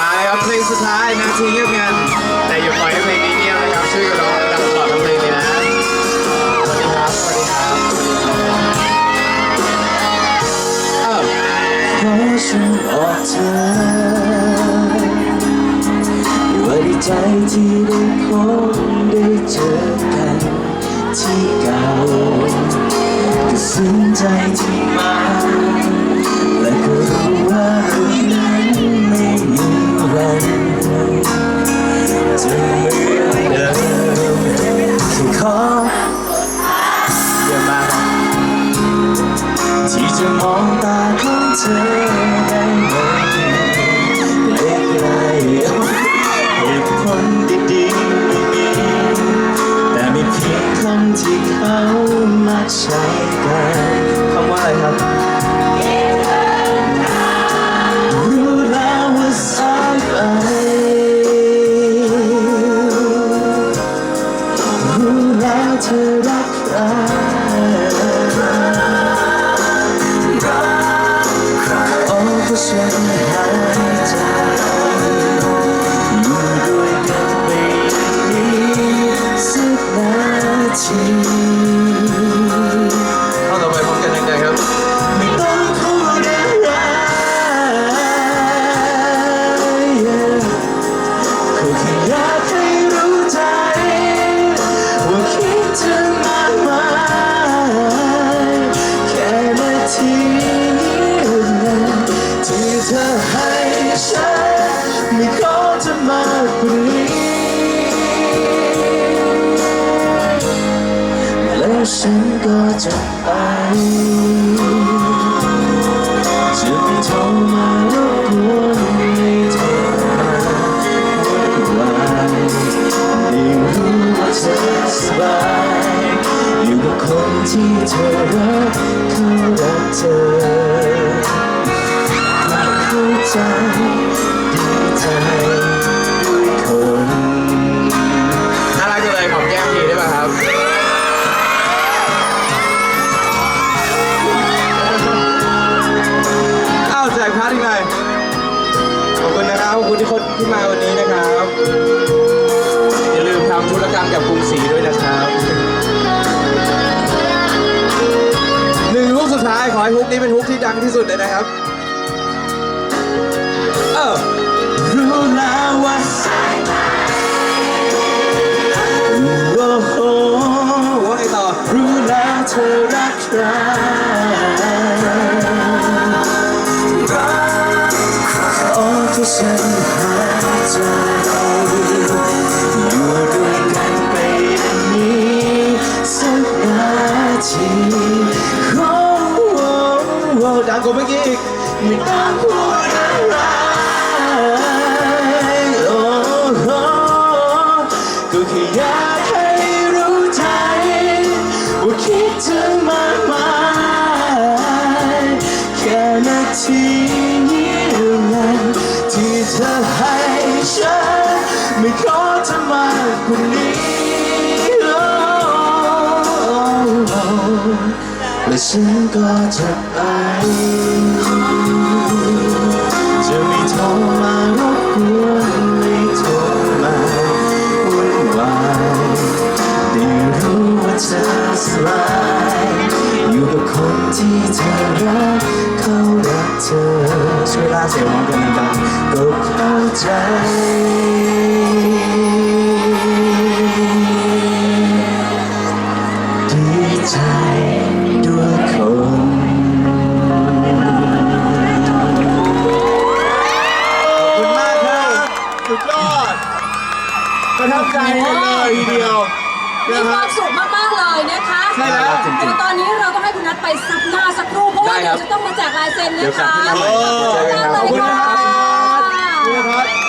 มาเลยครับเพลงสุดท้ายนาทีเงียบงันแต่อย่าปล่อยให้เพลงนี้เงียบนะครับช่วยกันร้องดังตลอดทั้งเพลงเลยนะสวัสดีครับสวัสดีครับเออเพราะฉันบอกเธอว่าดีใจที่ได้พบได้เจอกันที่เก่าก็ซึ้งใจที่มา ที่จะมองตาของเธอได้ไหมไกลๆเหตุผลดีๆไม่มีแต่มีเพียงคำที่เขามาใช้กันคำว่าอะไรครับรู้แล้วว่าสายไปรู้แล้วเธอรักใคร มากกว่านี้แล้วฉันก็จะไปจะไม่โทรมารบกวนไม่โทรมาวุ่นวายได้รู้ว่าเธอสบายอยู่กับคนที่เธอรักเขารักเธอเข้าใจดีใจ จกพาร์ทอีกหน่อยขอบคุณนะครับ ขอบคุณที่คนที่มาวันนี้นะครับ อย่าลืมทำธุรกรรมกับกรุงศรีด้วยนะครับหนึ่งฮุกสุดท้ายขอให้ฮุกนี้เป็นฮุกที่ดังที่สุดเลยนะครับ เออรู้แล้วว่าโอ้โหว่าไงต่อรู้แล้วเธอรักใคร ฉันหายใจอยู่ด้วยกันไปอย่างนี้สักนาทีโอ้โหโอ้ดังกว่าเมื่อกี้อีกไม่ต้องพูดอะไรโอ้โหก็แค่อยาก ขอจะมากกว่านี้และฉันก็จะไป จะไม่โทรมารบกวนไม่โทรมาวุ่นวายได้รู้ว่าเธอสบายอยู่กับคนที่เธอรักเขารักเธอช่วยลาเสียงร้องกันดังๆก็เข้าใจ ประทับใจหมดเลยทีเดียวมีนะควรับคามสุขมากๆเลยนะคะใช่แล้วจริงๆเดี๋ยวตอนนี้เราต้องให้คุณนัทไปซับหน้าสักครู่เพราะว่าได้ครัเดี๋ยบวจะต้องมาแจกลายเซ็นเดี๋ยวนะกลับคะที่นั่นเลยเจอกันครับขอบคุณขอบคุณนะครัค่ะบ